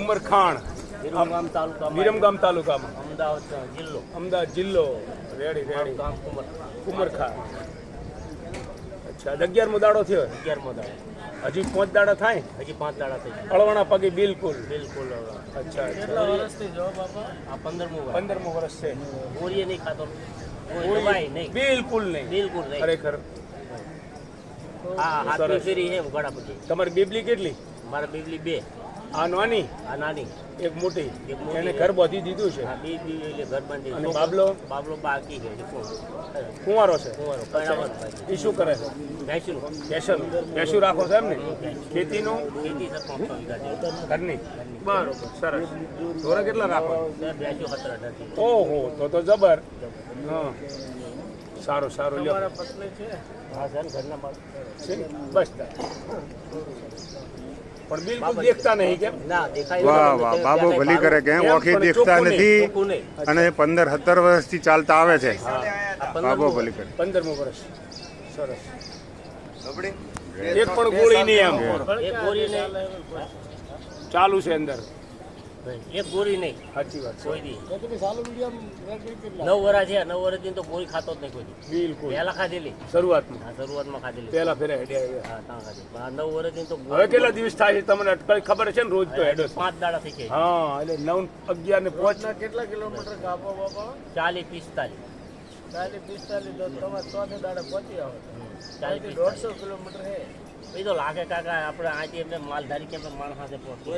ઉમરખાણ. વિરમગામ તાલુકામાં તાલુકામાં. અમદાવાદ જિલ્લો. અમદાવાદ જિલ્લો. રેડી રેડી. ઉમરખાણ. અચ્છા અગિયારમો દાડો થયો? અગિયારમો દાડો. હજી પાંચ દાડા થાય? હજી પાંચ દાડા થઈ અળવાના પગે બિલકુલ. બિલકુલ અચ્છા આ પંદરમું વાર પંદરમું વર્ષ છે. બોરીએ નહીં ખાતો. નહીં. બિલકુલ નહીં. બિલકુલ નહીં. ખરેખર. હા હાથની. ફેરી હે ઘણા બધી તમારી બીબલી કેટલી? મારા બીબલી બે. આ નાની? આ નાની. એક મોટી. એને ઘર બાંધી દીધું છે? એટલે ઘર બાંધી અને બાબલો? બાબલો બાકી છે કુંવારો. છે? કુંવારો એ શું કરે છે? ભેંસુ ભેંસું ભેંસું રાખો છો એમ ને? ખેતીનું? ખેતી. ઘરની? બરોબર સરસ. ઢોરા કેટલા રાખો? બે ખતરા નથી ઓહો તો તો જબર. હા. સારું સારું લ્યો. હા સર ઘરના? બસ. પણ બિલકુલ દેખતા નહીં કેમ? વાહ વાહ બાબો ભલી કરે કે ઓખી દેખતા નથી અને પંદર સત્તર વર્ષથી ચાલતા આવે છે. બાબો ભલી કરે. પંદરમું વર્ષ. સરસ. એક પણ ગોળી નહીં આમ ચાલુ છે અંદર. એક ગોળી નહીં. સાચી વાત કોઈ દી. નવ વરા છે નવ વર્ષથી તો ગોળી ખાતો જ નહીં કોઈ બિલકુલ. પહેલા ખાધેલી. શરૂઆતમાં. હા શરૂઆતમાં ખાધેલી. પહેલા ફેરે હેડ્યા હા ત્યાં ખાધેલી. નવ વર્ષથી તો હવે કેટલા દિવસ થાય છે તમને? અટકળી ખબર છે ને રોજ તો હેડો પાંચ દાડા થઈ ગયા. હા એટલે નવ અગિયાર ને પાંચ. કેટલા કિલોમીટર કાપો બાપા ચાલીસ પિસ્તાલીસ. ચાલીસ પિસ્તાલીસ તો તમે ચોથે દાડા પહોંચી આવો. ચાલીસ દોઢસો કિલોમીટર હે એ તો લાગે કાકા આપણે આજે એમને માલધારી કે માણસ સાથે પહોંચી